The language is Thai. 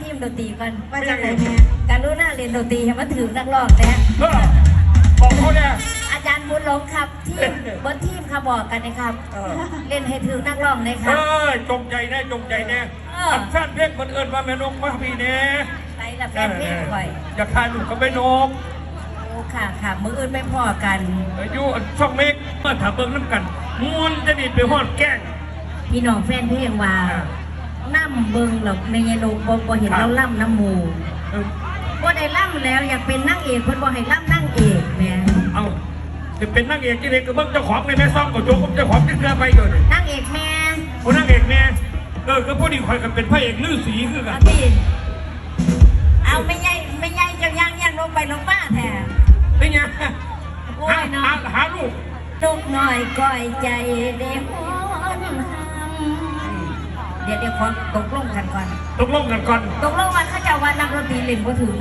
ดนตรีก่อนว่าจังไหนแม่การรู้หน้าเรียนดนตรีให้มาถือนักร้องแน่เออบอกเขาเนี่ยอาจารย์บุญหลงครับที่บนทีมค่ะบอกกันนะครับเออเล่นให้ถือนักร้องเลยคเอรับอจงใจแน่จงใจแน่เอออันแฟนเพลงคนอื่นว่าแม่นกมาพี่แน่ไปละแฟนเพลงข่อยอยากทายลูกกับแม่นกโอ้ค่ะค่ะมืออื่นไม่พอกันอายุอันช่องเมกมาถามเบิ่งน้ำกันมวนจะดีไปฮอดแกล้งพี่น้องแฟนเพลงว่า อ่าน้ำเบิงหรอกในยายนกบ่บ่เห็นครับเราล่ำน้ำหมูเออบ่ได้ล่ำแล้วอยากเป็นนางเอกเพิ่นบ่ให้ล่ำนางเอกแหม่เอาจะเป็นนางเอกที่เด็กก็เบิ่งเจ้าของในแม่ซ่องกับโจ๊กกับเจ้าของที่เรือไปอยู่นี่นางเอกแม่คนนางเอกเนี่ยเออก็พอดีคอยกันเป็นพระเอกลือสีคือกัเอานที่เอาไม่ใหญ่ไม่ใหญ่เจ้าย่างย่างลงไปลงมาแท้เป็นไงโอ้หายเนาะหาหาลูกทุกหน่อยก้อยใจเด้ฮ้อนหำเดี๋ยวเดี๋ยวขอตกลงกันก่อน ตกลงกันก่อน ตกลงว่าเขาจะว่านักดนตรีเล่นบ่ถึง